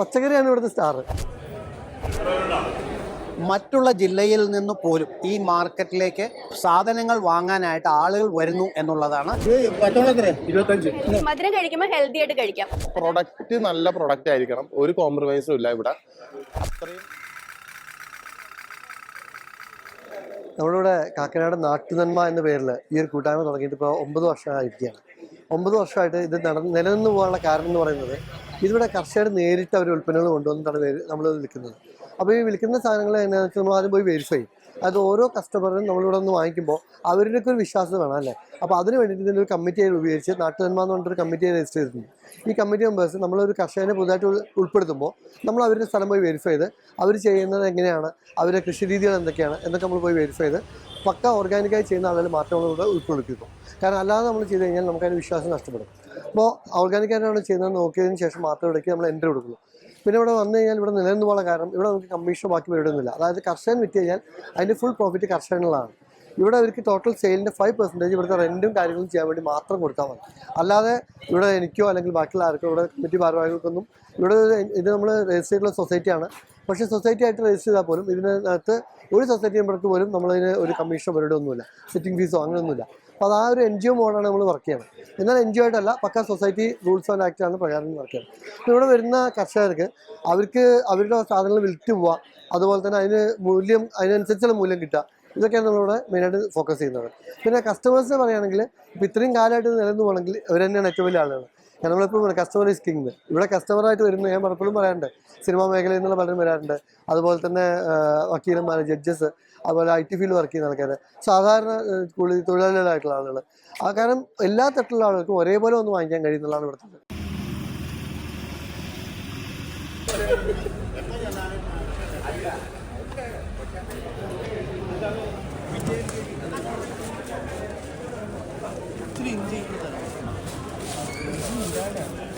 പച്ചക്കറിയാണ് ഇവിടുത്തെ സ്റ്റാർ മറ്റുള്ള ജില്ലയിൽ നിന്ന് പോലും ഈ മാർക്കറ്റിലേക്ക് സാധനങ്ങൾ വാങ്ങാനായിട്ട് ആളുകൾ വരുന്നു എന്നുള്ളതാണ്. മധുരം കഴിക്കുമ്പോൾ ഹെൽത്തി ആയിട്ട് കഴിക്കാം. പ്രൊഡക്റ്റ് നല്ല പ്രൊഡക്റ്റ് ആയിരിക്കണം. ഒരു കോംപ്രമൈസും ഇല്ല ഇവിടെ. അത്രയും നമ്മളിവിടെ കാക്കനാട് നാട്ടുനന്മ എന്ന പേരിൽ ഈ ഒരു കൂട്ടായ്മ തുടങ്ങിയിട്ട് ഇപ്പോൾ ഒമ്പത് വർഷമായിരിക്കുകയാണ് ഒമ്പത് വർഷമായിട്ട് ഇത് നട നിലനിന്ന് പോകാനുള്ള കാരണം എന്ന് പറയുന്നത് ഇതിവിടെ കർഷകർ നേരിട്ട് അവർ ഉൽപ്പന്നങ്ങൾ കൊണ്ടുവന്നിട്ടാണ് നമ്മൾ വിൽക്കുന്നത്. അപ്പോൾ ഈ വിൽക്കുന്ന സാധനങ്ങൾ എങ്ങനെയാണെന്ന് വെച്ചാൽ നമ്മൾ ആദ്യം പോയി വെരിഫൈ അത് ഓരോ കസ്റ്റമറിനും നമ്മളിവിടെ നിന്ന് വാങ്ങിക്കുമ്പോൾ അവരുടെയൊക്കെ ഒരു വിശ്വാസം വേണം അല്ലേ? അപ്പോൾ അതിന് വേണ്ടിയിട്ട് ഇതിന്റെ ഒരു കമ്മിറ്റി ഉപയോഗിച്ച് നാട്ടുനന്മ എന്ന് പറഞ്ഞിട്ടൊരു കമ്മിറ്റിയെ രജിസ്റ്റർ ചെയ്തിരുന്നു ഈ കമ്മിറ്റി മെമ്പേഴ്സ് നമ്മളൊരു കർഷകനെ പുതുതായിട്ട് ഉൾ- ഉൾപ്പെടുത്തുമ്പോൾ നമ്മൾ അവരുടെ സ്ഥലം പോയി വെരിഫൈ ചെയ്ത് അവർ ചെയ്യുന്നത് എങ്ങനെയാണ്? അവരുടെ കൃഷി രീതികൾ എന്തൊക്കെയാണ്? എന്നൊക്കെ നമ്മൾ പോയി വെരിഫൈ ചെയ്ത് പക്ക ഓർഗാനിക്കായി ചെയ്യുന്ന ആളുകൾ മാത്രം ഉൾപ്പെടുത്തിയിട്ടു കാരണം അല്ലാതെ നമ്മൾ ചെയ്ത് കഴിഞ്ഞാൽ നമുക്ക് അതിന് വിശ്വാസം നഷ്ടപ്പെടും. അപ്പോൾ ഓർഗാനിക്കായിട്ടാണ് ചെയ്യുന്നത് നോക്കിയതിന് ശേഷം മാത്രം ഇടയ്ക്ക് നമ്മൾ എൻട്രി കൊടുക്കുള്ളൂ പിന്നെ ഇവിടെ വന്നു കഴിഞ്ഞാൽ ഇവിടെ നിലനിന്ന് പോകാനുള്ള കാരണം ഇവിടെ നമുക്ക് കമ്മീഷൻ ബാക്കി വരുന്നില്ല അതായത് കർഷകൻ വിറ്റ് കഴിഞ്ഞാൽ അതിന്റെ ഫുൾ പ്രോഫിറ്റ് കർഷകനുള്ളതാണ്. ഇവിടെ അവർക്ക് ടോട്ടൽ സെയിലിന്റെ ഫൈവ് പെർസെന്റേജ് ഇവിടുത്തെ റെന്റും കാര്യങ്ങളും ചെയ്യാൻ വേണ്ടി മാത്രം കൊടുത്താൽ മതി. അല്ലാതെ ഇവിടെ എനിക്കോ അല്ലെങ്കിൽ ബാക്കിയുള്ള ആർക്കോ ഇവിടെ കമ്മിറ്റി ഭാരവാഹികൾക്കൊന്നും ഇവിടെ ഇത് നമ്മൾ രജിസ്റ്റർ ചെയ്തിട്ടുള്ള സൊസൈറ്റിയാണ് പക്ഷേ സൊസൈറ്റി ആയിട്ട് രജിസ്റ്റർ ചെയ്താൽ പോലും ഇതിനകത്ത് ഒരു സൊസൈറ്റി മെമ്പർക്ക് പോലും നമ്മളതിന് ഒരു കമ്മീഷനോ പരിപാടി ഒന്നുമില്ല. സിറ്റിംഗ് ഫീസോ അങ്ങനെയൊന്നുമില്ല. അപ്പോൾ അത് ആ ഒരു എൻ ജി ഒ മോഡാണ് നമ്മൾ വർക്ക് ചെയ്യുന്നത് എന്നാൽ എൻ ജി ഒ ആയിട്ടല്ല പക്ക സൊസൈറ്റി റൂൾസ് ആൻഡ് ആക്ട് ആണ് പ്രകാരം വർക്ക് ചെയ്യുന്നത് ഇവിടെ വരുന്ന കർഷകർക്ക് അവർക്ക് അവരുടെ സാധനങ്ങൾ വിൽറ്റ് പോവുക അതുപോലെ തന്നെ അതിന് മൂല്യം അതിനനുസരിച്ചുള്ള മൂല്യം കിട്ടുക. ഇതൊക്കെയാണ് നമ്മളിവിടെ മെയിനായിട്ട് ഫോക്കസ് ചെയ്യുന്നത്. പിന്നെ കസ്റ്റമേഴ്സിനെ പറയുകയാണെങ്കിൽ ഇപ്പോൾ ഇത്രയും കാലമായിട്ട് നിലനിന്ന് പോകണമെങ്കിൽ ഇവർ തന്നെയാണ് ഏറ്റവും വലിയ ആളുകൾ പറയും കസ്റ്റമർ ഈസ് കിങ് ഇവിടെ കസ്റ്റമറായിട്ട് വരുന്ന ഞാൻ പലപ്പോഴും പറയാറുണ്ട്. സിനിമാ മേഖലയിൽ നിന്നുള്ള പലരും വരാറുണ്ട്. അതുപോലെ തന്നെ വക്കീലന്മാർ ജഡ്ജസ് അതുപോലെ ഐ ടി ഫീൽഡ് വർക്ക് ചെയ്യുന്ന ആൾക്കാർ സാധാരണ കൂലി തൊഴിലാളികളായിട്ടുള്ള ആളുകൾ ആ കാരണം എല്ലാ തട്ടിലുള്ള ആളുകൾക്കും ഒരേപോലെ ഒന്ന് വാങ്ങിക്കാൻ കഴിയുന്നതാണ് ഇവിടുത്തെ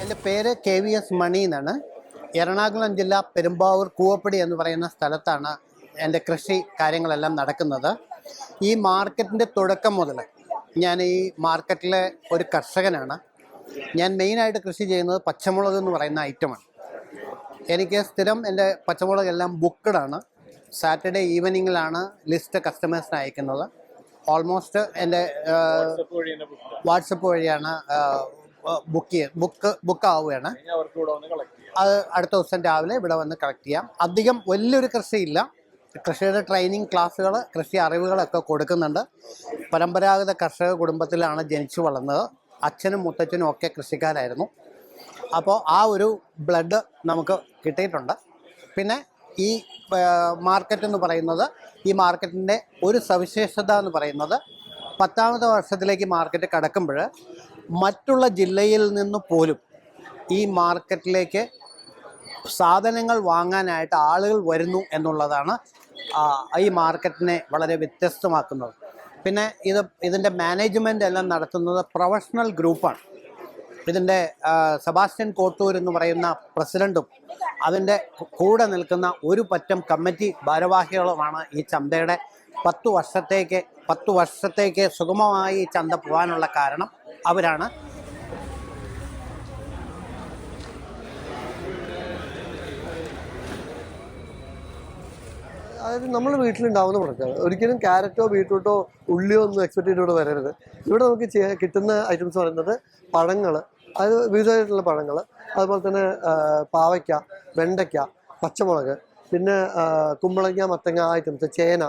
എന്റെ പേര് കെ വി എസ് മണി എന്നാണ്. എറണാകുളം ജില്ല പെരുമ്പാവൂർ കൂവപ്പടി എന്ന് പറയുന്ന സ്ഥലത്താണ് എന്റെ കൃഷി കാര്യങ്ങളെല്ലാം നടക്കുന്നത്. ഈ മാർക്കറ്റിന്റെ തുടക്കം മുതൽ ഞാൻ ഈ മാർക്കറ്റിലെ ഒരു കർഷകനാണ്. ഞാൻ മെയിനായിട്ട് കൃഷി ചെയ്യുന്നത് പച്ചമുളക് എന്ന് പറയുന്ന ഐറ്റമാണ്. എനിക്ക് സ്ഥിരം എന്റെ പച്ചമുളകെല്ലാം ബുക്കഡാണ് സാറ്റർഡേ ഈവനിങ്ങിലാണ് ലിസ്റ്റ് കസ്റ്റമേഴ്സിന് അയക്കുന്നത്. ഓൾമോസ്റ്റ് എന്റെ വാട്സപ്പ് വഴിയാണ് ബുക്ക് ചെയ്യാം ബുക്ക് ബുക്ക് ആവുകയാണ്. അത് അടുത്ത ദിവസം രാവിലെ ഇവിടെ വന്ന് കളക്ട് ചെയ്യാം. അധികം വലിയൊരു കൃഷിയില്ല. കൃഷിയുടെ ട്രെയിനിങ് ക്ലാസ്സുകൾ കൃഷി അറിവുകളൊക്കെ കൊടുക്കുന്നുണ്ട്. പരമ്പരാഗത കർഷക കുടുംബത്തിലാണ് ജനിച്ചു വളർന്നത്. അച്ഛനും മുത്തച്ഛനും ഒക്കെ കൃഷിക്കാരായിരുന്നു. അപ്പോൾ ആ ഒരു ബ്ലഡ് നമുക്ക് കിട്ടിയിട്ടുണ്ട്. പിന്നെ ഈ മാർക്കറ്റ് എന്ന് പറയുന്നത് ഈ മാർക്കറ്റിന്റെ ഒരു സവിശേഷത എന്ന് പറയുന്നത് പത്താമത്തെ വർഷത്തിലേക്ക് മാർക്കറ്റ് കടക്കുമ്പോൾ മറ്റുള്ള ജില്ലയിൽ നിന്ന് പോലും ഈ മാർക്കറ്റിലേക്ക് സാധനങ്ങൾ വാങ്ങാനായിട്ട് ആളുകൾ വരുന്നു എന്നുള്ളതാണ് ഈ മാർക്കറ്റിനെ വളരെ വ്യത്യസ്തമാക്കുന്നത്. പിന്നെ ഇത് ഇതിന്റെ മാനേജ്മെന്റ് എല്ലാം നടത്തുന്നത് പ്രൊഫഷണൽ ഗ്രൂപ്പാണ്. ഇതിന്റെ സെബാസ്റ്റ്യൻ കോട്ടൂർ എന്ന് പറയുന്ന പ്രസിഡന്റും അതിന്റെ കൂടെ നിൽക്കുന്ന ഒരു പറ്റം കമ്മിറ്റി ഭാരവാഹികളുമാണ് ഈ ചന്തയുടെ പത്തു വർഷത്തേക്ക് പത്തു വർഷത്തേക്ക് സുഗമമായി ചന്ത പോകാനുള്ള കാരണം അവരാണ്. അതായത് നമ്മൾ വീട്ടിലുണ്ടാവുന്ന പ്രൊഡക്റ്റാണ് ഒരിക്കലും ക്യാരറ്റോ ബീട്രൂട്ടോ ഉള്ളിയോ ഒന്നും എക്സ്പെക്ട് ചെയ്ത് ഇവിടെ വരരുത്. ഇവിടെ നമുക്ക് കിട്ടുന്ന ഐറ്റംസ് പറയുന്നത് പഴങ്ങൾ അതായത് വിവിധമായിട്ടുള്ള പഴങ്ങൾ അതുപോലെ തന്നെ പാവയ്ക്ക വെണ്ടയ്ക്ക പച്ചമുളക് പിന്നെ കുമ്പളങ്ങ മത്തങ്ങ ഐറ്റംസ് ചേന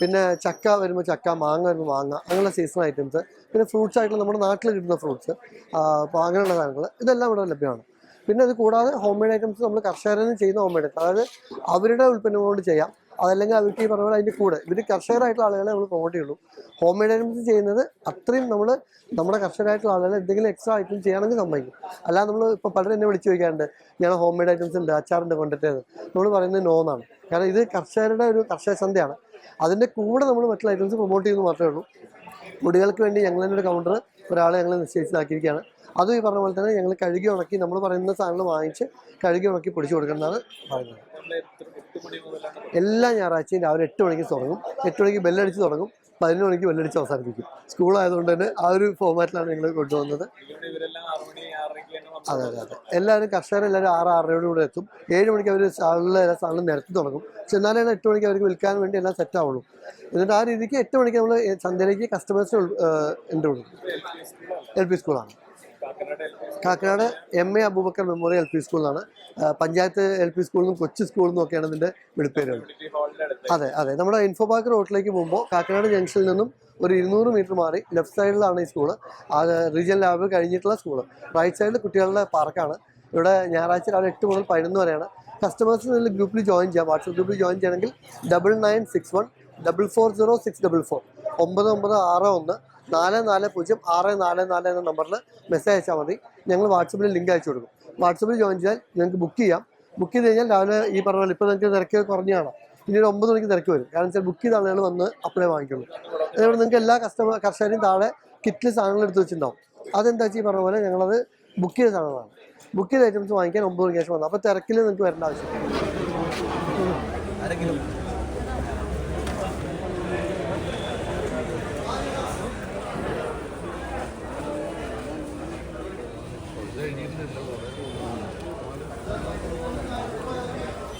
പിന്നെ ചക്ക വരുമ്പോൾ ചക്ക മാങ്ങ വരുമ്പോൾ മാങ്ങ അങ്ങനെയുള്ള സീസൺ ഐറ്റംസ് പിന്നെ ഫ്രൂട്ട്സ് ആയിട്ടുള്ള നമ്മുടെ നാട്ടിൽ കിട്ടുന്ന ഫ്രൂട്ട്സ് അപ്പോൾ അങ്ങനെയുള്ള കാര്യങ്ങൾ ഇതെല്ലാം ഇവിടെ ലഭ്യമാണ്. പിന്നെ അത് കൂടാതെ ഹോം മെയ്ഡ് ഐറ്റംസ് നമ്മൾ കർഷകരിൽ നിന്ന് ചെയ്യുന്ന ഹോം മെയ്ഡ് അതായത് അവരുടെ ഉൽപ്പന്നം കൊണ്ട് ചെയ്യാം. അതല്ലെങ്കിൽ അവർക്ക് ഈ പറഞ്ഞ പോലെ അതിന്റെ കൂടെ ഇവർ കർഷകരായിട്ടുള്ള ആളുകളെ നമ്മൾ പ്രൊമോട്ട് ചെയ്യുള്ളൂ. ഹോം മെയ്ഡ് ഐറ്റംസ് ചെയ്യുന്നത് അത്രയും നമ്മൾ നമ്മുടെ കർഷകരായിട്ടുള്ള ആളുകളെ എന്തെങ്കിലും എക്സ്ട്രാ ഐറ്റം ചെയ്യണമെങ്കിൽ സമ്മതിക്കും. അല്ലാതെ നമ്മൾ ഇപ്പോൾ പലരും എന്നെ വിളിച്ചു ചോദിക്കാറുണ്ട് ഞാൻ ഹോം മെയ്ഡ് ഐറ്റംസ് ഉണ്ട് അച്ചാറിന്റെ കൊണ്ടിട്ടത് നമ്മൾ പറയുന്നത് നോ എന്നാണ്. കാരണം ഇത് കർഷകരുടെ ഒരു കർഷക സന്ധ്യയാണ്. അതിന്റെ കൂടെ നമ്മൾ മറ്റുള്ള ഐറ്റംസ് പ്രൊമോട്ട് ചെയ്യുന്നത് മാത്രമേ ഉള്ളൂ. കുടികൾക്ക് വേണ്ടി ഞങ്ങൾ തന്നെ ഒരു കൗണ്ടർ ഒരാളെ ഞങ്ങൾ നിശ്ചയിച്ചതാക്കിയിരിക്കുകയാണ്. അതും ഈ പറഞ്ഞ പോലെ തന്നെ ഞങ്ങൾ കഴുകി ഉണക്കി നമ്മൾ പറയുന്ന സാധനങ്ങൾ വാങ്ങിച്ച് കഴുകി ഉണക്കി പൊടിച്ചു കൊടുക്കുന്നതാണ് പറയുന്നത്. എല്ലാ ഞായറാഴ്ചയും രാവിലെ എട്ട് മണിക്ക് തുടങ്ങും. എട്ട് മണിക്ക് ബെല്ലടിച്ച് തുടങ്ങും. പതിനൊന്ന് മണിക്ക് ബെല്ലടിച്ച് അവസാനിപ്പിക്കും. സ്കൂളായതുകൊണ്ട് തന്നെ ആ ഒരു ഫോമാറ്റിലാണ് ഞങ്ങൾ കൊണ്ടുവന്നത്. അതെ അതെ അതെ. എല്ലാവരും കർഷകരെല്ലാവരും ആറ് ആറരയോട് കൂടെ എത്തും. ഏഴ് മണിക്ക് അവർ സ്റ്റാളിൽ എല്ലാ സാധനങ്ങളും നിരത്തി തുടങ്ങും. പക്ഷെ എന്നാലാണ് എട്ട് മണിക്ക് അവർക്ക് വിൽക്കാൻ വേണ്ടി എല്ലാം സെറ്റ് ആവുള്ളൂ. എന്നിട്ട് ആ രീതിക്ക് എട്ട് മണിക്ക് നമ്മൾ ചന്തയിലേക്ക് കസ്റ്റമേഴ്സിന് എന്റെ കൊടുക്കും എൽ പി സ്കൂളാണ്. Kakkanad M A Aboobacker memorial L P സ്കൂളിലാണ് പഞ്ചായത്ത് എൽ പി നിന്നും കൊച്ചു സ്കൂളിൽ നിന്നും ഒക്കെയാണ് ഇതിന്റെ വിളിപ്പേരുകൾ. അതെ അതെ. നമ്മുടെ ഇൻഫോ പാർക്ക് റോഡിലേക്ക് പോകുമ്പോൾ കാക്കനാട് ജംഗ്ഷനിൽ നിന്നും ഒരു ഇരുന്നൂറ് മീറ്റർ മാറി ലെഫ്റ്റ് സൈഡിലാണ് ഈ സ്കൂൾ അത് റീജിയൽ ലാബ് കഴിഞ്ഞിട്ടുള്ള സ്കൂൾ റൈറ്റ് സൈഡിൽ കുട്ടികളുടെ പാർക്കാണ്. ഇവിടെ ഞായറാഴ്ച രാവിലെ എട്ട് മുതൽ പതിനൊന്ന് വരെയാണ്. കസ്റ്റമേഴ്സിന് ഇതിൽ ഗ്രൂപ്പിൽ ജോയിൻ ചെയ്യാം. വാട്സപ്പ് ഗ്രൂപ്പിൽ ജോയിൻ ചെയ്യണമെങ്കിൽ double nine six one double four zero six double four ഒമ്പത് ഒമ്പത് ആറ് ഒന്ന് നാല് നാല് പൂജ്യം ആറ് നാല് നാല് എന്ന നമ്പറിൽ മെസ്സേജ് അയച്ചാൽ മതി. ഞങ്ങൾ വാട്സപ്പിൽ ലിങ്ക് അയച്ചു കൊടുക്കും. വാട്സപ്പിൽ ജോയിൻ ചെയ്താൽ നിങ്ങൾക്ക് ബുക്ക് ചെയ്യാം. ബുക്ക് ചെയ്ത് കഴിഞ്ഞാൽ രാവിലെ ഈ പറഞ്ഞ പോലെ ഇപ്പോൾ നിങ്ങൾക്ക് തിരക്ക് കുറഞ്ഞാണ്? ഇനി ഒരു ഒമ്പത് മണിക്ക് തിരക്ക് വരും. കാരണം വെച്ചാൽ ബുക്ക് ചെയ്ത ആളുകൾ വന്ന് അപ്ലൈ വാങ്ങിക്കുള്ളൂ. അതുകൊണ്ട് നിങ്ങൾക്ക് എല്ലാ കസ്റ്റമർ കർഷകരും താഴെ കിറ്റിൽ സാധനങ്ങൾ എടുത്ത് വെച്ചിട്ടുണ്ടാവും. അതെന്താ വെച്ചാൽ ഈ പറഞ്ഞ പോലെ ഞങ്ങളത് ബുക്ക് ചെയ്ത സാധനങ്ങളാണ്. ബുക്ക് ചെയ്ത ഐറ്റംസ് വാങ്ങിക്കാൻ ഒമ്പത് മണിക്ക് ശേഷം വന്നു. അപ്പോൾ തിരക്കിൽ നിങ്ങൾക്ക് വരേണ്ട ആവശ്യമില്ല.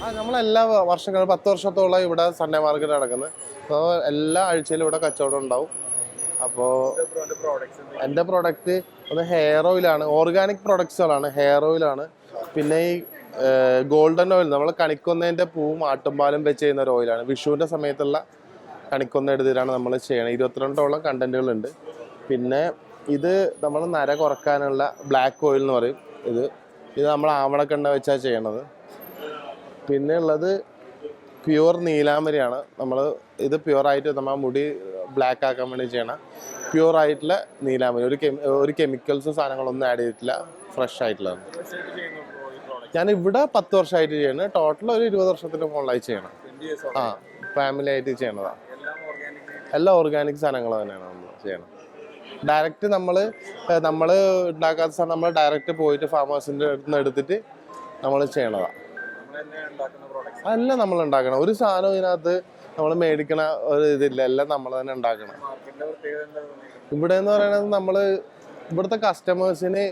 ആ നമ്മളെല്ലാ വർഷങ്ങളും പത്ത് വർഷത്തോളം ഇവിടെ സൺഡേ മാർക്കറ്റ് നടക്കുന്നത് അപ്പോൾ എല്ലാ ആഴ്ചയിലും ഇവിടെ കച്ചവടം ഉണ്ടാവും. അപ്പോൾ എന്റെ പ്രോഡക്റ്റ് ഒന്ന് ഹെയർ ഓയിലാണ് ഓർഗാനിക് പ്രൊഡക്ട്സുകളാണ് ഹെയർ ഓയിലാണ് പിന്നെ ഈ ഗോൾഡൻ ഓയിൽ നമ്മൾ കണിക്കൊന്നതിന്റെ പൂവും ആട്ടുംപാലും വെച്ച് ചെയ്യുന്ന ഒരു ഓയിലാണ് വിഷുവിന്റെ സമയത്തുള്ള കണിക്കൊന്ന എടുത്തിട്ടാണ് നമ്മൾ ചെയ്യണത് ഇരുപത്തിരണ്ടോളം കണ്ടന്റുകളുണ്ട് പിന്നെ ഇത് നമ്മൾ നര കുറക്കാനുള്ള ബ്ലാക്ക് ഓയിൽ എന്ന് പറയും. ഇത് ഇത് നമ്മൾ ആവണക്കെണ്ണ വെച്ചാണ് ചെയ്യണത്. പിന്നെ ഉള്ളത് പ്യുവർ നീലാമരിയാണ് നമ്മൾ ഇത് പ്യുവർ ആയിട്ട് നമ്മൾ മുടി ബ്ലാക്ക് ആക്കാൻ വേണ്ടി ചെയ്യണ പ്യുവർ ആയിട്ടുള്ള നീലാമരി ഒരു ഒരു കെമിക്കൽസും സാധനങ്ങളൊന്നും ആഡ് ചെയ്തിട്ടില്ല. ഫ്രഷ് ആയിട്ടുള്ളതാണ്. ഞാൻ ഇവിടെ പത്ത് വർഷമായിട്ട് ചെയ്യണം. ടോട്ടൽ ഒരു ഇരുപത് വർഷത്തിന് മുകളിലായി ചെയ്യണം. ആ ഫാമിലി ആയിട്ട് ചെയ്യണതാണ് എല്ലാം ഓർഗാനിക് സാധനങ്ങൾ തന്നെയാണ് നമ്മൾ ചെയ്യണം ഡയറക്റ്റ് നമ്മൾ നമ്മൾ ഉണ്ടാക്കാത്ത സാധനം നമ്മൾ ഡയറക്റ്റ് പോയിട്ട് ഫാമേഴ്സിന്റെ അടുത്ത് നിന്ന് എടുത്തിട്ട് നമ്മൾ ചെയ്യണതാണ് അല്ല നമ്മൾ ഉണ്ടാക്കണം. ഒരു സാധനം ഇതിനകത്ത് നമ്മൾ മേടിക്കണ ഒരു ഇതില്ല. എല്ലാം നമ്മൾ തന്നെ ഉണ്ടാക്കണം. ഇവിടെ എന്ന് പറയുന്നത് നമ്മൾ ഇവിടുത്തെ കസ്റ്റമേഴ്സിന്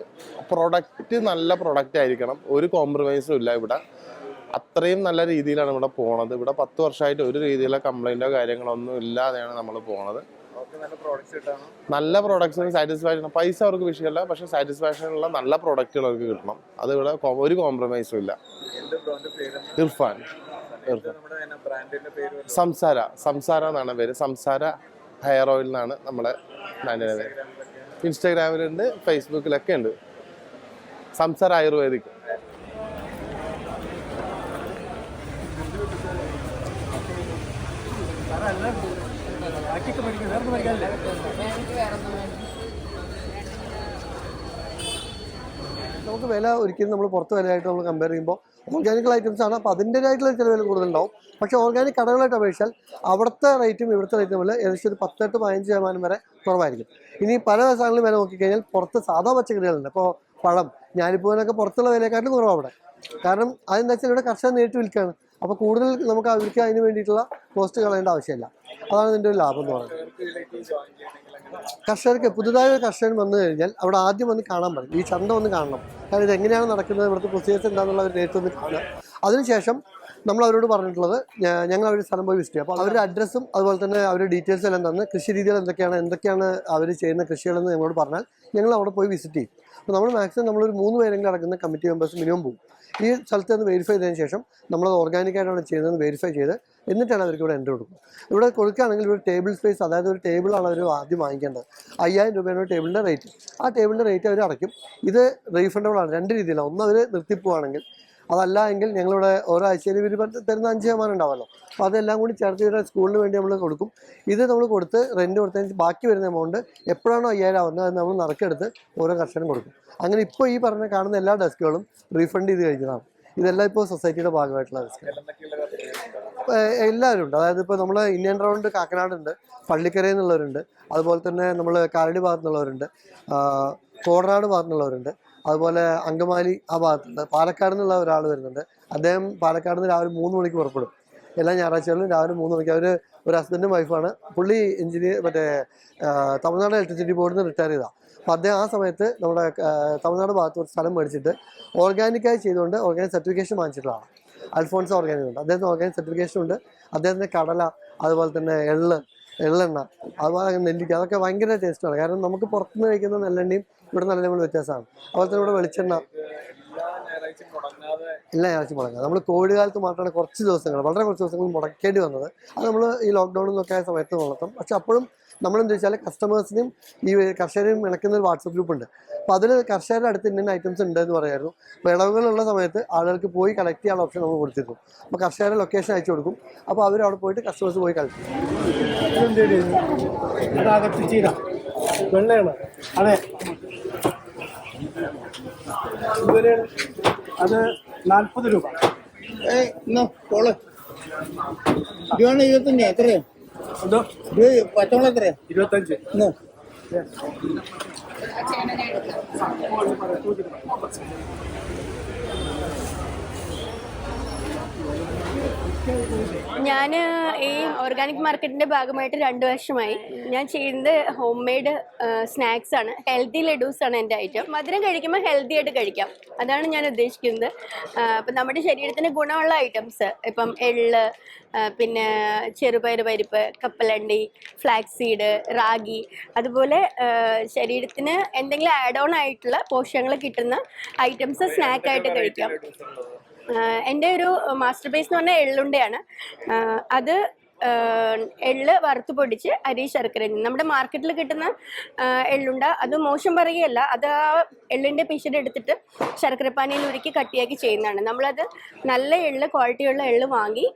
പ്രൊഡക്റ്റ് നല്ല പ്രൊഡക്റ്റ് ആയിരിക്കണം. ഒരു കോംപ്രമൈസും ഇല്ല ഇവിടെ. അത്രയും നല്ല രീതിയിലാണ് ഇവിടെ പോണത്. ഇവിടെ പത്ത് വർഷമായിട്ട് ഒരു രീതിയിലുള്ള കംപ്ലൈന്റോ കാര്യങ്ങളോ ഒന്നും ഇല്ലാതെയാണ് നമ്മൾ പോണത്. നല്ല പ്രോഡക്ട്സിന് സാറ്റിസ്ഫാക്ഷൻ പൈസ അവർക്ക് വിഷയമല്ല പക്ഷെ സാറ്റിസ്ഫാക്ഷൻ ഉള്ള നല്ല പ്രോഡക്റ്റുകൾ അവർക്ക് കിട്ടണം. അത് ഇവിടെ ഒരു കോംപ്രമൈസും ഇല്ല. ഇർഫാൻ. സംസാര. സംസാര എന്നാണ് പേര്. സംസാര ഹെയർ ഓയിൽ എന്നാണ് നമ്മുടെ ബ്രാൻഡിന്റെ പേര്. ഇൻസ്റ്റാഗ്രാമിലുണ്ട് ഫേസ്ബുക്കിലൊക്കെ ഉണ്ട്. സംസാര ആയുർവേദിക്. നമുക്ക് വില ഒരിക്കലും നമ്മൾ പുറത്ത് വിലയായിട്ട് നമ്മൾ കമ്പയർ ചെയ്യുമ്പോൾ ഓർഗാനിക്കൽ ഐറ്റംസ് ആണ്. അപ്പോൾ അതിന്റെതായിട്ടുള്ള ചില വില കൂടുതലുണ്ടാവും. പക്ഷേ ഓർഗാനിക് കടകളായിട്ട് അപേക്ഷിച്ചാൽ അവിടുത്തെ റേറ്റും ഇവിടുത്തെ റേറ്റും തമ്മിൽ ഏകദേശം ഒരു പത്തെട്ട് പതിനഞ്ച് ശതമാനം വരെ കുറവായിരിക്കും. ഇനി പല സാധനങ്ങളും വില നോക്കിക്കഴിഞ്ഞാൽ പുറത്ത് സാധാ പച്ചക്കറികളുണ്ട്. അപ്പോൾ പഴം ഞാനിപ്പോനൊക്കെ പുറത്തുള്ള വിലയെക്കാട്ടിലും കുറവാണ് അവിടെ. കാരണം അതെന്താ വെച്ചാൽ ഇവിടെ കർഷകർ നേരിട്ട് വിൽക്കുകയാണ്. അപ്പോൾ കൂടുതൽ നമുക്ക് അവർക്ക് അതിന് വേണ്ടിയിട്ടുള്ള കോസ്റ്റ് കളയേണ്ട ആവശ്യമില്ല. അതാണ് ഇതിന്റെ ഒരു ലാഭം എന്ന് പറയുന്നത്. കർഷകർക്ക് പുതുതായ ഒരു കർഷകൻ വന്നു കഴിഞ്ഞാൽ അവിടെ ആദ്യം വന്ന് കാണാൻ പറയും. ഈ ചന്ത ഒന്ന് കാണണം. കാരണം ഇത് എങ്ങനെയാണ് നടക്കുന്നത്? ഇവിടുത്തെ പ്രൊസീജിയേഴ്സ് എന്താണെന്നുള്ള ഒരു നേരത്തെ ഒന്ന് കാണുക. അതിനുശേഷം നമ്മൾ അവരോട് പറഞ്ഞിട്ടുള്ളത് ഞങ്ങൾ അവരുടെ സ്ഥലം പോയി വിസിറ്റ് ചെയ്യാം. അപ്പോൾ അവരുടെ അഡ്രസ്സും അതുപോലെ തന്നെ അവരുടെ ഡീറ്റെയിൽസ് എല്ലാം തന്ന് കൃഷി രീതികൾ എന്തൊക്കെയാണ് എന്തൊക്കെയാണ് അവർ ചെയ്യുന്ന കൃഷികളെന്ന് ഞങ്ങളോട് പറഞ്ഞാൽ ഞങ്ങൾ അവിടെ പോയി വിസിറ്റ് ചെയ്യും. അപ്പോൾ നമ്മൾ മാക്സിമം നമ്മളൊരു മൂന്ന് പേരെങ്കിലും അടക്കുന്ന കമ്മിറ്റി മെമ്പേഴ്സ് മിനിമം പോകും ഈ സ്ഥലത്ത് നിന്ന് വെരിഫൈ ചെയ്തതിന് ശേഷം നമ്മൾ ഓർഗാനിക് ആയിട്ടാണ് ചെയ്യുന്നത് വെരിഫൈ ചെയ്ത് എന്നിട്ടാണ് അവർക്ക് ഇവിടെ എൻട്രി കൊടുക്കുക ഇവിടെ കൊടുക്കുകയാണെങ്കിൽ ഒരു ടേബിൾ സ്പേസ് അതായത് ഒരു ടേബിളാണ് അവർ ആദ്യം വാങ്ങിക്കേണ്ടത്. അയ്യായിരം രൂപയാണ് ഒരു ടേബിളിന്റെ റേറ്റ് ആ ടേബിളിന്റെ റേറ്റ് അവർ അടയ്ക്കും. ഇത് റീഫണ്ടബിൾ ആണ്. രണ്ട് രീതിയിലാണ്. ഒന്ന് അവർ നിർത്തിപ്പോവാണെങ്കിൽ അതല്ല എങ്കിൽ ഞങ്ങളിവിടെ ഓരോ ആഴ്ചയിൽ ഇവർ തരുന്ന അഞ്ച് ശതമാനം ഉണ്ടാവുമല്ലോ. അപ്പോൾ അതെല്ലാം കൂടി ചേർത്ത് ഇവരുടെ സ്കൂളിന് വേണ്ടി നമ്മൾ കൊടുക്കും. ഇത് നമ്മൾ കൊടുത്ത് റെന്റ് കൊടുത്തതിന് ബാക്കി വരുന്ന എമൗണ്ട് എപ്പോഴാണോ അയ്യായിരം ആവുന്നത് അത് നമ്മൾ നറുക്കെടുത്ത് ഓരോ കർഷകനും കൊടുക്കും. അങ്ങനെ ഇപ്പോൾ ഈ പറഞ്ഞ കാണുന്ന എല്ലാ ഡെസ്കുകളും റീഫണ്ട് ചെയ്ത് കഴിഞ്ഞതാണ്. ഇതെല്ലാം ഇപ്പോൾ സൊസൈറ്റിയുടെ ഭാഗമായിട്ടുള്ള ഡെസ്ക് എല്ലാവരും ഉണ്ട്. അതായത് ഇപ്പോൾ നമ്മൾ ഇന്ത്യൻ റൗണ്ട് കാക്കനാടുണ്ട് പള്ളിക്കരയിൽ നിന്നുള്ളവരുണ്ട്. അതുപോലെ തന്നെ നമ്മൾ കാലടി ഭാഗത്തുനിന്നുള്ളവരുണ്ട്. കോടനാട് ഭാഗത്തു നിന്നുള്ളവരുണ്ട് അതുപോലെ അങ്കമാലി ആ ഭാഗത്തുണ്ട്. പാലക്കാട് നിന്നുള്ള ഒരാൾ വരുന്നുണ്ട്. അദ്ദേഹം പാലക്കാട് നിന്ന് രാവിലെ മൂന്ന് മണിക്ക് പുറപ്പെടും. എല്ലാ ഞായറാഴ്ചകളിലും രാവിലെ മൂന്ന് മണിക്ക്. അവർ ഒരു ഹസ്ബൻഡും വൈഫാണ് പുള്ളി എഞ്ചിനീയർ മറ്റേ തമിഴ്നാട് ഇലക്ട്രിസിറ്റി ബോർഡിൽ നിന്ന് റിട്ടയർ ചെയ്താൽ അപ്പോൾ അദ്ദേഹം ആ സമയത്ത് നമ്മുടെ തമിഴ്നാട് ഭാഗത്ത് ഒരു സ്ഥലം മേടിച്ചിട്ട് ഓർഗാനിക്കായി ചെയ്തുകൊണ്ട് ഓർഗാനിക് സർട്ടിഫിക്കേഷൻ വാങ്ങിച്ചിട്ടുള്ള ആളാണ് അൽഫോൺസ് ഓർഗാനിക് ഉണ്ട്. അദ്ദേഹത്തിന് ഓർഗാനിക് സർട്ടിഫിക്കേഷൻ ഉണ്ട്. അദ്ദേഹത്തിന്റെ കടല അതുപോലെ തന്നെ എള്ള് എള്ളെണ്ണ അതുപോലെ നെല്ലിക്ക അതൊക്കെ ഭയങ്കര ടേസ്റ്റാണ് കാരണം നമുക്ക് പുറത്തുനിന്ന് കഴിക്കുന്ന നെല്ലെണ്ണയും ഇവിടെ നല്ല നമ്മൾ വ്യത്യാസമാണ്. അതുപോലെ തന്നെ ഇവിടെ വെളിച്ചെണ്ണ. എല്ലാ ഞായറാഴ്ച മുടങ്ങാം. നമ്മൾ കോവിഡ് കാലത്ത് മാത്രമാണ് കുറച്ച് ദിവസങ്ങൾ വളരെ കുറച്ച് ദിവസങ്ങൾ മുടക്കേണ്ടി വന്നത്. അത് നമ്മൾ ഈ ലോക്ക്ഡൗൺ നിന്നൊക്കെ ആയ സമയത്ത് വളർത്തും. പക്ഷെ അപ്പോഴും നമ്മൾ എന്താ വെച്ചാൽ കസ്റ്റമേഴ്സിനും ഈ കർഷകരെയും ഇണക്കുന്ന ഒരു വാട്സപ്പ് ഗ്രൂപ്പ് ഉണ്ട്. അപ്പോൾ അതിൽ കർഷകരുടെ അടുത്ത് ഇന്ന ഐറ്റംസ് ഉണ്ട് എന്ന് പറയായിരുന്നു. വിളവുകളുള്ള സമയത്ത് ആളുകൾക്ക് പോയി കളക്ട് ചെയ്യാനുള്ള ഓപ്ഷൻ നമ്മൾ കൊടുത്തിരുന്നു. അപ്പോൾ കർഷകരുടെ ലൊക്കേഷൻ അയച്ചു കൊടുക്കും. അപ്പോൾ അവർ അവിടെ പോയിട്ട് കസ്റ്റമേഴ്സ് പോയി കളക്ട് ചെയ്യും. വെള്ളയാണ്. അതെ. ഇവർ അത് നാൽപ്പത് രൂപ. കോൾ ഇരുപതാണ് ഇരുപത്തഞ്ച്? എത്രയാ? എന്തോ? ഇത് പച്ചമുളക് എത്രയാ? ഇരുപത്തഞ്ച്. ഇന്നോ. ഞാൻ ഈ ഓർഗാനിക് മാർക്കറ്റിന്റെ ഭാഗമായിട്ട് രണ്ട് വർഷമായി. ഞാൻ ചെയ്യുന്നത് ഹോം മെയ്ഡ് സ്നാക്സ് ആണ്. ഹെൽത്തി ലഡൂസ് ആണ് എന്റെ ഐറ്റം മധുരം കഴിക്കുമ്പോൾ ഹെൽത്തി ആയിട്ട് കഴിക്കാം. അതാണ് ഞാൻ ഉദ്ദേശിക്കുന്നത്. അപ്പം നമ്മുടെ ശരീരത്തിന് ഗുണമുള്ള ഐറ്റംസ് ഇപ്പം എള്ള് പിന്നെ ചെറുപയർ പരിപ്പ് കപ്പലണ്ടി ഫ്ലാക്സ് സീഡ് റാഗി അതുപോലെ ശരീരത്തിന് എന്തെങ്കിലും ആഡ് ഓൺ ആയിട്ടുള്ള പോഷകങ്ങൾ കിട്ടുന്ന ഐറ്റംസ് സ്നാക്കായിട്ട് കഴിക്കാം. എന്റെ ഒരു മാസ്റ്റർ ബേസ് എന്ന് പറഞ്ഞാൽ എള്ളുണ്ടയാണ്. അത് എള്ള് വറുത്ത് പൊടിച്ച് അരി ശർക്കര നമ്മുടെ മാർക്കറ്റിൽ കിട്ടുന്ന എള്ളുണ്ട. അത് മോശം പറയുകയല്ല. അത് ആ എള്ളിന്റെ പിശട് എടുത്തിട്ട് ശർക്കരപ്പാനിയിൽ ഉരുക്കി കട്ടിയാക്കി ചെയ്യുന്നതാണ്. നമ്മളത് നല്ല എള്ള് ക്വാളിറ്റിയുള്ള എള്ള് വാങ്ങി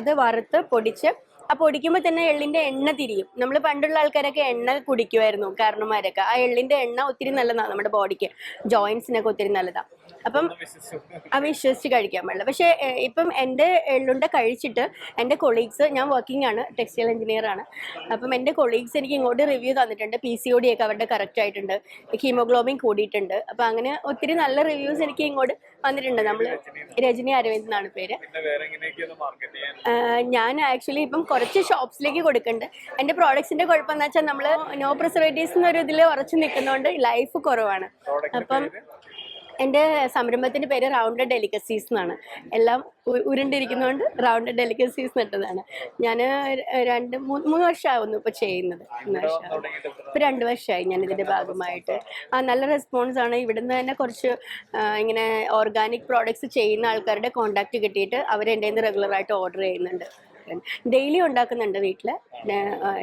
അത് വറുത്ത് പൊടിച്ച് ആ ഒടിക്കുമ്പോൾ തന്നെ എള്ളിന്റെ എണ്ണ തിരിയും. നമ്മൾ പണ്ടുള്ള ആൾക്കാരൊക്കെ എണ്ണ കുടിക്കുമായിരുന്നു കാരണന്മാരൊക്കെ. ആ എള്ളിന്റെ എണ്ണ ഒത്തിരി നല്ലതാണ് നമ്മുടെ ബോഡിക്ക്. ജോയിൻസിനൊക്കെ ഒത്തിരി നല്ലതാണ് അപ്പം വിശ്വസിച്ച് കഴിക്കാൻ പാടില്ല. പക്ഷേ ഇപ്പം എന്റെ എള്ളുണ്ട കഴിച്ചിട്ട് എന്റെ കൊളീഗ്സ് ഞാൻ വർക്കിംഗ് ആണ് ടെക്സ്റ്റൈൽ എഞ്ചിനീയർ ആണ്. അപ്പം എന്റെ കൊളീഗ്സ് എനിക്ക് ഇങ്ങോട്ട് റിവ്യൂ തന്നിട്ടുണ്ട്. പി സി ഒ ഡി ഒക്കെ അവരുടെ കറക്റ്റ് ആയിട്ടുണ്ട്. ഹീമോഗ്ലോബിൻ കൂടിയിട്ടുണ്ട്. അപ്പം അങ്ങനെ ഒത്തിരി നല്ല റിവ്യൂസ് എനിക്ക് ഇങ്ങോട്ട് വന്നിട്ടുണ്ട്. നമ്മൾ രജനി അരവിന്ദ് എന്നാണ് പേര്. ഞാൻ ആക്ച്വലി ഇപ്പം കുറച്ച് ഷോപ്സിലേക്ക് കൊടുക്കുന്നുണ്ട്. എന്റെ പ്രോഡക്ട്സിന്റെ കുഴപ്പം എന്ന് വെച്ചാൽ നമ്മൾ നോ പ്രിസർവേറ്റീവ്സ് എന്നൊരു ഇതിൽ ഉറച്ചു നിൽക്കുന്നതുകൊണ്ട് ലൈഫ് കുറവാണ്. അപ്പം എന്റെ സംരംഭത്തിന്റെ പേര് റൗണ്ട് ഡെലിക്കസീസ് എന്നാണ്. എല്ലാം ഉരുണ്ടിരിക്കുന്നതുകൊണ്ട് റൗണ്ട് ഡെലിക്കസീസ് എന്നിട്ടതാണ് ഞാൻ രണ്ട് മൂന്ന് മൂന്ന് വർഷമാവുന്നു ഇപ്പോൾ ചെയ്യുന്നത്. മൂന്ന് വർഷമാവുന്നു ഇപ്പോൾ രണ്ട് വർഷമായി ഞാൻ ഇതിന്റെ ഭാഗമായിട്ട്. ആ നല്ല റെസ്പോൺസ് ആണ്. ഇവിടുന്ന് തന്നെ കുറച്ച് ഇങ്ങനെ ഓർഗാനിക് പ്രോഡക്ട്സ് ചെയ്യുന്ന ആൾക്കാരുടെ കോണ്ടാക്ട് കിട്ടിയിട്ട് അവർ എന്റെ നിന്ന് റെഗുലറായിട്ട് ഓർഡർ ചെയ്യുന്നുണ്ട്. ഡെയിലി ഉണ്ടാക്കുന്നുണ്ട് വീട്ടിൽ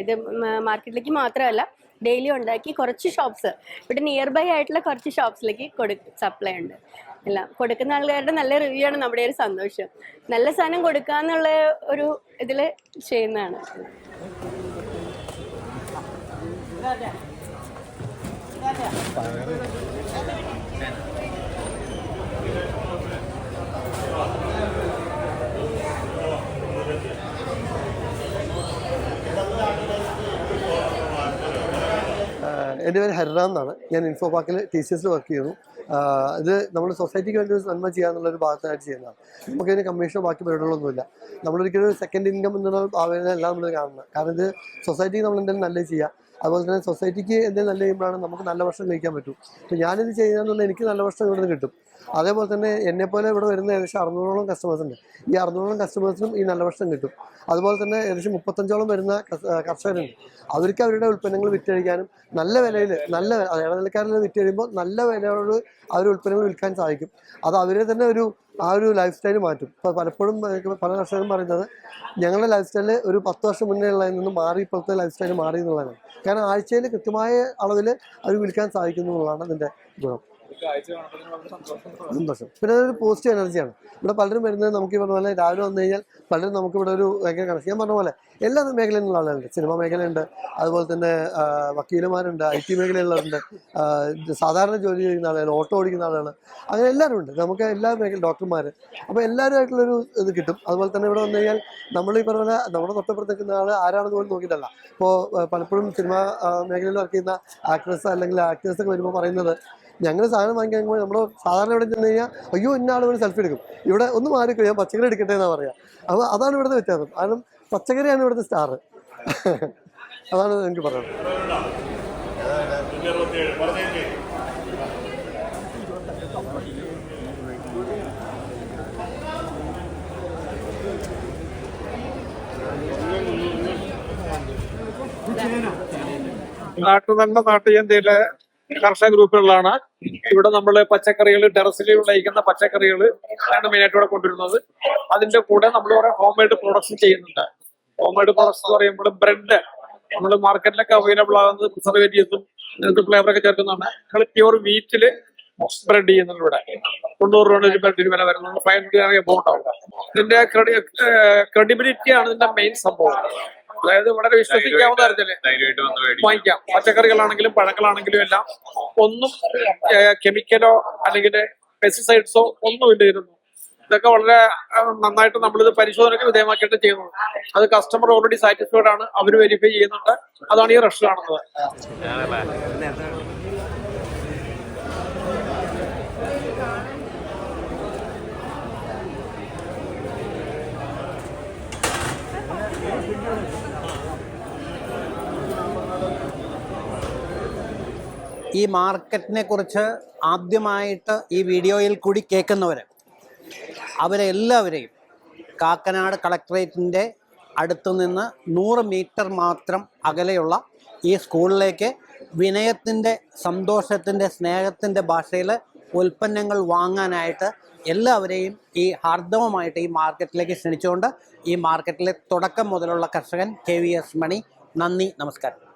ഇത് മാർക്കറ്റിലേക്ക് മാത്രമല്ല ഡെയിലി ഉണ്ടാക്കി കുറച്ച് ഷോപ്സ് ഇവിടെ നിയർ ബൈ ആയിട്ടുള്ള കുറച്ച് ഷോപ്സിലേക്ക് കൊടു സപ്ലൈ ഉണ്ട്. അല്ല കൊടുക്കുന്ന ആൾക്കാരുടെ നല്ല റിവ്യൂ ആണ് നമ്മുടെ ഒരു സന്തോഷം. നല്ല സാധനം കൊടുക്കുക എന്നുള്ള ഒരു ഇതിൽ ചെയ്യുന്നതാണ്. എന്റെ പേര് ഹരിറാം എന്നാണ്. ഞാൻ ഇൻഫോ പാർക്കിൽ ടി സി എസിൽ വർക്ക് ചെയ്യുന്നു ഇത് നമ്മൾ സൊസൈറ്റിക്ക് വേണ്ടി ഒരു നന്മ ചെയ്യാന്നുള്ള ഒരു ഭാഗത്തായിട്ട് ചെയ്യുന്നതാണ്. നമുക്ക് അതിന് കമ്മീഷനോ ബാക്കി പരിപാടികളൊന്നുമില്ല. നമ്മളൊരിക്കലും സെക്കൻഡ് ഇൻകം എന്നുള്ള ഭാവന എല്ലാം നമ്മൾ കാണുന്നത്. കാരണം ഇത് സൊസൈറ്റിക്ക് നമ്മൾ എന്തെങ്കിലും നല്ലത് ചെയ്യുക അതുപോലെ തന്നെ സൊസൈറ്റിക്ക് എന്തെങ്കിലും നല്ല ചെയ്യുമ്പോഴാണ് നമുക്ക് നല്ല ഭക്ഷണം കഴിക്കാൻ പറ്റും. അപ്പോൾ ഞാനിത് ചെയ്യുന്നതെന്നുള്ള എനിക്ക് നല്ല ഭക്ഷണം ഇവിടെ നിന്ന് കിട്ടും. അതേപോലെ തന്നെ എന്നെപ്പോലെ ഇവിടെ വരുന്ന ഏകദേശം അറുന്നൂറോളം കസ്റ്റമേഴ്സ് ഉണ്ട്. ഈ അറുന്നൂറോളം കസ്റ്റമേഴ്സിനും ഈ നല്ല ഭക്ഷണം കിട്ടും. അതുപോലെ തന്നെ ഏകദേശം മുപ്പത്തഞ്ചോളം വരുന്ന കർഷകരുണ്ട്. അവർക്ക് അവരുടെ ഉൽപ്പന്നങ്ങൾ വിറ്റഴിക്കാനും നല്ല വിലയിൽ നല്ല ഇടനിലക്കാരിൽ വിറ്റഴിയുമ്പോൾ നല്ല വിലയോട് അവർ ഉൽപ്പന്നങ്ങൾ വിൽക്കാൻ സാധിക്കും. അത് അവരെ തന്നെ ഒരു ആ ഒരു ലൈഫ് സ്റ്റൈൽ മാറ്റും. ഇപ്പോൾ പലപ്പോഴും പല കർഷകരും പറയുന്നത് ഞങ്ങളുടെ ലൈഫ് സ്റ്റൈൽ ഒരു പത്ത് വർഷം മുന്നേ ഉള്ളതിൽ നിന്ന് മാറി ഇപ്പോഴത്തെ ലൈഫ് സ്റ്റൈൽ മാറി എന്നുള്ളതാണ്. കാരണം ആഴ്ചയിൽ കൃത്യമായ അളവിൽ അവർ വിൽക്കാൻ സാധിക്കുന്നു എന്നുള്ളതാണ് അതിന്റെ ഗുണം. സന്തോഷം. പിന്നെ അതൊരു പോസിറ്റീവ് എനർജിയാണ് ഇവിടെ പലരും വരുന്നത് നമുക്ക് ഈ പറഞ്ഞ പോലെ രാവിലെ വന്നു കഴിഞ്ഞാൽ പലരും നമുക്ക് ഇവിടെ ഒരു ഭയങ്കര കണക്ഷൻ ഞാൻ പറഞ്ഞ പോലെ എല്ലാ മേഖലയിൽ നിന്നുള്ള ആളുകളുണ്ട്. സിനിമ മേഖലയുണ്ട്. അതുപോലെ തന്നെ വക്കീലുമാരുണ്ട് ഐ ടി മേഖലയിലുള്ളവരുണ്ട്. സാധാരണ ജോലി ചെയ്യുന്ന ആളുകൾ ഓട്ടോ ഓടിക്കുന്ന ആളുകൾ അങ്ങനെ എല്ലാവരും ഉണ്ട്. നമുക്ക് എല്ലാ മേഖല ഡോക്ടർമാർ അപ്പോൾ എല്ലാവരുമായിട്ടുള്ളൊരു ഇത് കിട്ടും. അതുപോലെ തന്നെ ഇവിടെ വന്നു കഴിഞ്ഞാൽ നമ്മൾ ഈ പറഞ്ഞ നമ്മുടെ തൊട്ടപ്പുറത്ത് നിൽക്കുന്ന ആൾ ആരാണെന്ന് പോലും നോക്കിയിട്ടല്ല. ഇപ്പോൾ പലപ്പോഴും സിനിമ മേഖലയിൽ വർക്ക് ചെയ്യുന്ന ആക്ട്രസ് അല്ലെങ്കിൽ ആക്ടേഴ്സ് ഒക്കെ വരുമ്പോൾ പറയുന്നത് ഞങ്ങൾ സാധനം വാങ്ങിക്കാൻ പോയി നമ്മൾ സാധാരണ ഇവിടെ ചെന്ന് കഴിഞ്ഞാൽ അയ്യോ ഇന്ന ആൾ ഒരു സെൽഫി എടുക്കും. ഇവിടെ ഒന്ന് മാറിക്കോ ഞാൻ പച്ചക്കറി എടുക്കട്ടെ എന്നാ പറയാ. അപ്പോൾ അതാണ് ഇവിടുത്തെ വ്യത്യാസം. കാരണം പച്ചക്കറിയാണ് ഇവിടുത്തെ സ്റ്റാർ അതാണ് എനിക്ക് പറയുന്നത് നാട്ടുനന്മ നാട്ടുചന്തയിലെ കർഷക ഗ്രൂപ്പുകളാണ് ഇവിടെ നമ്മൾ പച്ചക്കറികൾ ടെറസിൽ വിളയിക്കുന്ന പച്ചക്കറികൾ ആണ് മെയിനായിട്ട് ഇവിടെ കൊണ്ടുവരുന്നത്. അതിന്റെ കൂടെ നമ്മൾ കുറെ ഹോം മെയ്ഡ് പ്രൊഡക്ട്സ് ചെയ്യുന്നുണ്ട്. ഹോം മെയ്ഡ് പ്രൊഡക്ട്സ് എന്ന് പറയുമ്പോൾ ബ്രെഡ് നമ്മൾ മാർക്കറ്റിലൊക്കെ അവൈലബിൾ ആകുന്നത് പ്രിസർവേറ്റീവ്സും ഇതിനകത്ത് ഫ്ലേവറൊക്കെ ചേർക്കുന്നതാണ്. ഞങ്ങൾ പ്യൂർ വീറ്റിൽ ബ്രെഡ് ചെയ്യുന്നുണ്ട് ഇവിടെ. തൊണ്ണൂറ് രൂപ ഒരു ബ്രെഡിന് വില വരുന്നത്. ഫൈവ് ഹൺഡ്രഡ് എമൗണ്ട് ആവും. ഇതിന്റെ ക്രെഡിബിലിറ്റി ആണ് ഇതിന്റെ മെയിൻ സംഭവം. അതായത് വളരെ വിശ്വസിക്കാവുന്ന തരത്തിൽ വാങ്ങിക്കാം. പച്ചക്കറികളാണെങ്കിലും പഴങ്ങളാണെങ്കിലും എല്ലാം ഒന്നും കെമിക്കലോ അല്ലെങ്കിൽ പെസ്റ്റിസൈഡ്സോ ഒന്നും ഇല്ലായിരുന്നു. ഇതൊക്കെ വളരെ നന്നായിട്ട് നമ്മളിത് പരിശോധനയ്ക്ക് വിധേയമാക്കിയിട്ട് ചെയ്യുന്നത്. അത് കസ്റ്റമർ ഓൾറെഡി സാറ്റിസ്ഫൈഡ് ആണ്. അവർ വെരിഫൈ ചെയ്യുന്നുണ്ട്. അതാണ് ഈ റഷ് കാണുന്നത്. ഈ മാർക്കറ്റിനെ കുറിച്ച് ആദ്യമായിട്ട് ഈ വീഡിയോയിൽ കൂടി കേൾക്കുന്നവർ അവരെല്ലാവരെയും കാക്കനാട് കളക്ടറേറ്റിന്റെ അടുത്തു നിന്ന് നൂറ് മീറ്റർ മാത്രം അകലെയുള്ള ഈ സ്കൂളിലേക്ക് വിനയത്തിന്റെ സന്തോഷത്തിന്റെ സ്നേഹത്തിന്റെ ഭാഷയിൽ ഉൽപ്പന്നങ്ങൾ വാങ്ങാനായിട്ട് എല്ലാവരെയും ഈ ഹാർദവമായിട്ട് ഈ മാർക്കറ്റിലേക്ക് ക്ഷണിച്ചുകൊണ്ട് ഈ മാർക്കറ്റിലെ തുടക്കം മുതലുള്ള കർഷകൻ കെ വി എസ് മണി. നന്ദി നമസ്കാരം.